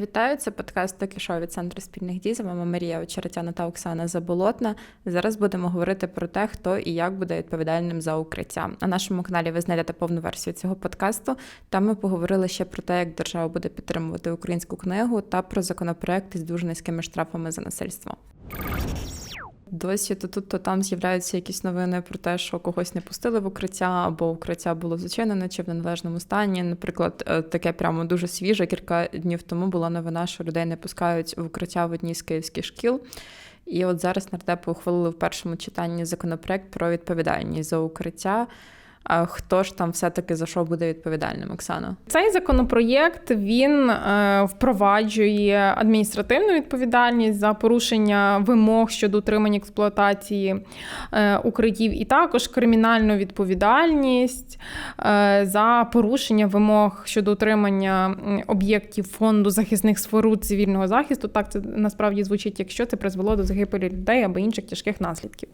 Вітаю, це подкаст «Токі шоу» від центру спільних дій. З вами Марія Очеретяна та Оксана Заболотна. Зараз будемо говорити про те, хто і як буде відповідальним за укриття. На нашому каналі ви знайдете повну версію цього подкасту. Там ми поговорили ще про те, як держава буде підтримувати українську книгу та про законопроект із дуже низькими штрафами за насильство. Досі то тут, то там з'являються якісь новини про те, що когось не пустили в укриття, або укриття було зачинене чи в неналежному стані. Наприклад, е, таке прямо дуже свіже. Кілька днів тому була новина, що людей не пускають в укриття в одній з київських шкіл. І от зараз нардепи ухвалили в першому читанні законопроект про відповідальність за укриття. А хто ж там все-таки за що буде відповідальним, Оксана? Цей законопроєкт він е, впроваджує адміністративну відповідальність за порушення вимог щодо утримання експлуатації е, укриттів, і також кримінальну відповідальність за порушення вимог щодо утримання об'єктів фонду захисних споруд цивільного захисту. Так це насправді звучить, якщо це призвело до загибелі людей або інших тяжких наслідків.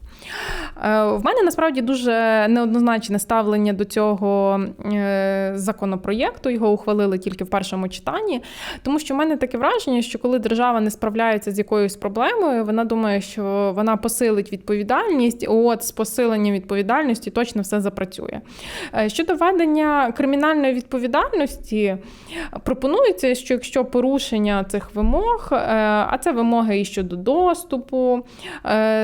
В мене насправді дуже неоднозначне ставлення до цього е, законопроєкту. Його ухвалили тільки в першому читанні. Тому що в мене таке враження, що коли держава не справляється з якоюсь проблемою, вона думає, що вона посилить відповідальність. От з посиленням відповідальності точно все запрацює. Е, щодо введення кримінальної відповідальності, пропонується, що якщо порушення цих вимог, е, а це вимоги і щодо доступу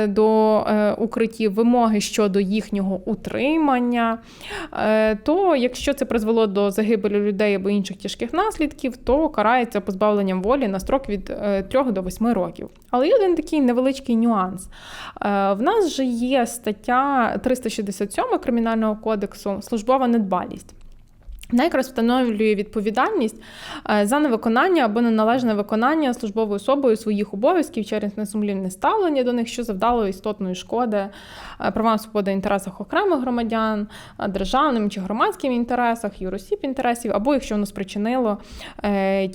до укриттів, вимоги щодо їхнього утримання, Е, то якщо це призвело до загибелі людей або інших тяжких наслідків, то карається позбавленням волі на строк від 3 е, до 8 років. Але є один такий невеличкий нюанс. Е, в нас же є стаття 367 Кримінального кодексу службова недбалість недбалість. Вона встановлює відповідальність е, за невиконання або неналежне виконання службовою особою своїх обов'язків через несумлінне ставлення до них, що завдало істотної шкоди е, правам свободи інтересах окремих громадян, е, державним чи громадським інтересах, юросіб інтересів, або якщо воно спричинило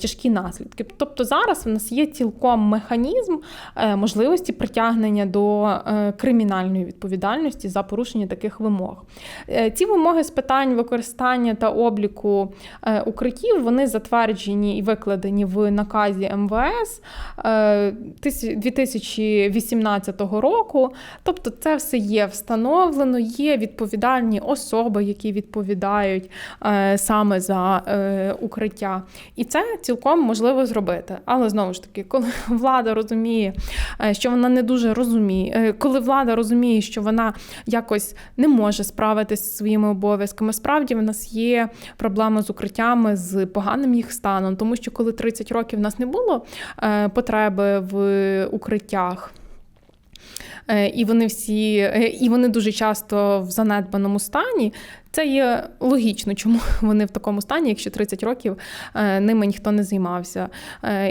тяжкі наслідки. Тобто зараз в нас є цілком механізм можливості притягнення до кримінальної відповідальності за порушення таких вимог. Ці вимоги з питань використання та обліку обліку е, укриттів вони затверджені і викладені в наказі МВС 2018 е, року. Тобто, це все є встановлено, є відповідальні особи, які відповідають е, саме за укриття. І це цілком можливо зробити. Але знову ж таки, коли влада розуміє, що вона не дуже розуміє, коли влада розуміє, що вона якось не може справитися зі своїми обов'язками, справді в нас є проблеми з укриттями, з поганим їх станом, тому що коли 30 років в нас не було е, потреби в укриттях. Е, і вони всі, е, і вони дуже часто в занедбаному стані. Це є логічно, чому вони в такому стані, якщо 30 років е, ними ніхто не займався.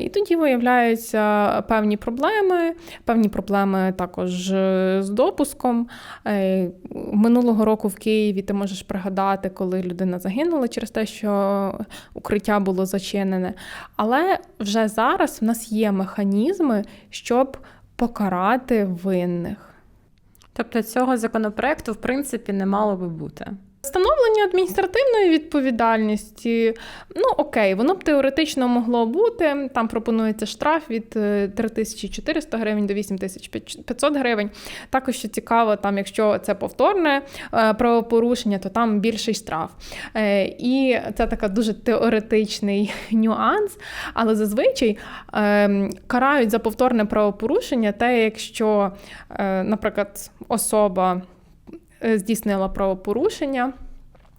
І тоді виявляються певні проблеми, певні проблеми також з допуском. Минулого року в Києві ти можеш пригадати, коли людина загинула через те, що укриття було зачинене. Але вже зараз в нас є механізми, щоб покарати винних. Тобто цього законопроекту, в принципі, не мало би бути. Встановлення адміністративної відповідальності, ну окей, воно б теоретично могло бути. Там пропонується штраф від 3400 е, гривень до 8500 гривень. Також що цікаво, там, якщо це повторне е, правопорушення, то там більший штраф. Е, і це така дуже теоретичний нюанс. Але зазвичай ем, карають за повторне правопорушення, те, якщо, наприклад, особа. Е, здійснила правопорушення.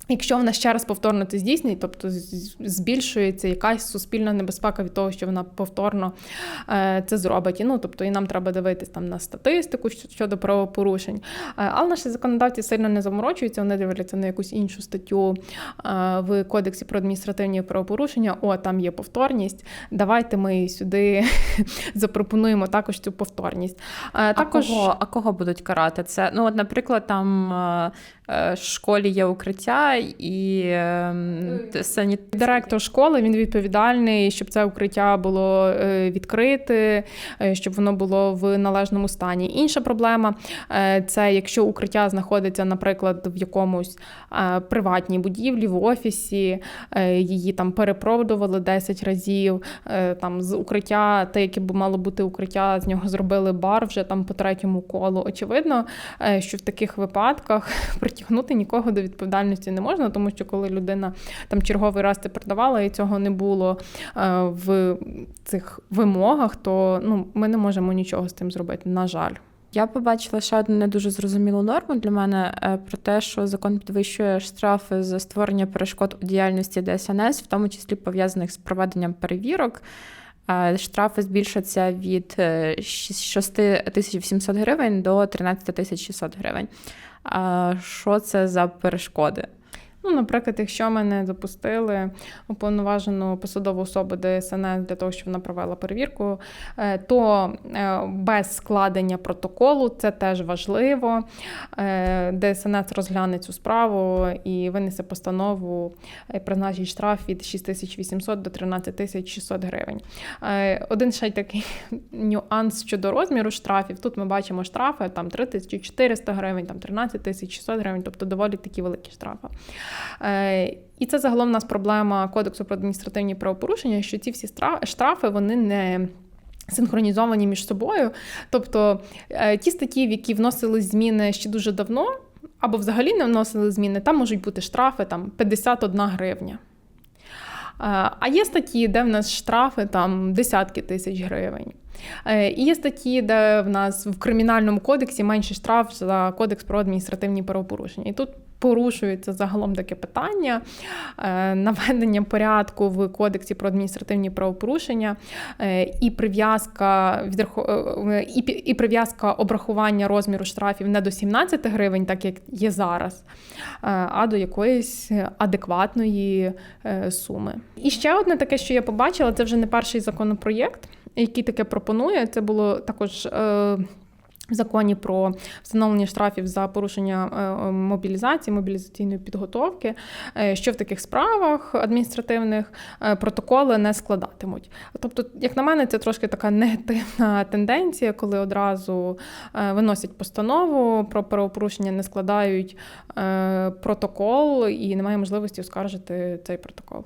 Якщо вона ще раз повторно це здійснить, тобто збільшується якась суспільна небезпека від того, що вона повторно е, це зробить. І, ну, тобто, і нам треба дивитись там на статистику щодо правопорушень. Е, але наші законодавці сильно не заморочуються, вони дивляться на якусь іншу статтю в Кодексі про адміністративні правопорушення. О, там є повторність. Давайте ми сюди запропонуємо також цю повторність. Також... А кого, а кого будуть карати? Це, ну, от, наприклад, там в школі є укриття укриття і ем, сані... Директор школи він відповідальний, щоб це укриття було е, відкрите, е, щоб воно було в належному стані. Інша проблема е, це якщо укриття знаходиться, наприклад, в якомусь приватній будівлі, в офісі, її там перепродували 10 разів. Там з укриття, те, яке б мало бути укриття, з нього зробили бар вже там по третьому колу. Очевидно, що в таких випадках притягнути нікого до відповідальності не можна, тому що коли людина там черговий раз це продавала і цього не було е, в цих вимогах, то ну, ми не можемо нічого з цим зробити, на жаль. Я побачила ще одну не дуже зрозумілу норму для мене е, про те, що закон підвищує штрафи за створення перешкод у діяльності ДСНС, в тому числі пов'язаних з проведенням перевірок. Е, Штрафи збільшаться від е, 6700 гривень до 13600 гривень. А Що це за перешкоди? Ну, наприклад, якщо мене запустили уповноважену посадову особу ДСНС для того, щоб вона провела перевірку, е, то е, без складення протоколу це теж важливо. Е, ДСНС розгляне цю справу і винесе постанову, призначить штраф від 6800 до 13600 гривень. Один ще такий нюанс щодо розміру штрафів. Тут ми бачимо штрафи там 3400 гривень, там 13600 гривень, тобто доволі такі великі штрафи. Е, І це загалом у нас проблема Кодексу про адміністративні правопорушення, що ці всі штрафи вони не. Синхронізовані між собою. Тобто е, ті статті, в які вносили зміни ще дуже давно, або взагалі не вносили зміни, там можуть бути штрафи там, 51 гривня. Е, А є статті, де в нас штрафи там десятки тисяч гривень. Е, І є статті, де в нас в кримінальному кодексі менший штраф за кодекс про адміністративні правопорушення. І тут порушується загалом таке питання е, наведення порядку в кодексі про адміністративні правопорушення е, і прив'язка і прив'язка обрахування розміру штрафів не до 17 гривень, так як є зараз, а до якоїсь адекватної суми. І ще одне таке, що я побачила, це вже не перший законопроєкт, який таке пропонує. Це було також. е, В законі про встановлення штрафів за порушення е, мобілізації, мобілізаційної підготовки, е, що в таких справах адміністративних е, протоколи не складатимуть. Тобто, як на мене, це трошки така негативна тенденція, коли одразу е, виносять постанову про правопорушення, не складають е, протокол і немає можливості оскаржити цей протокол.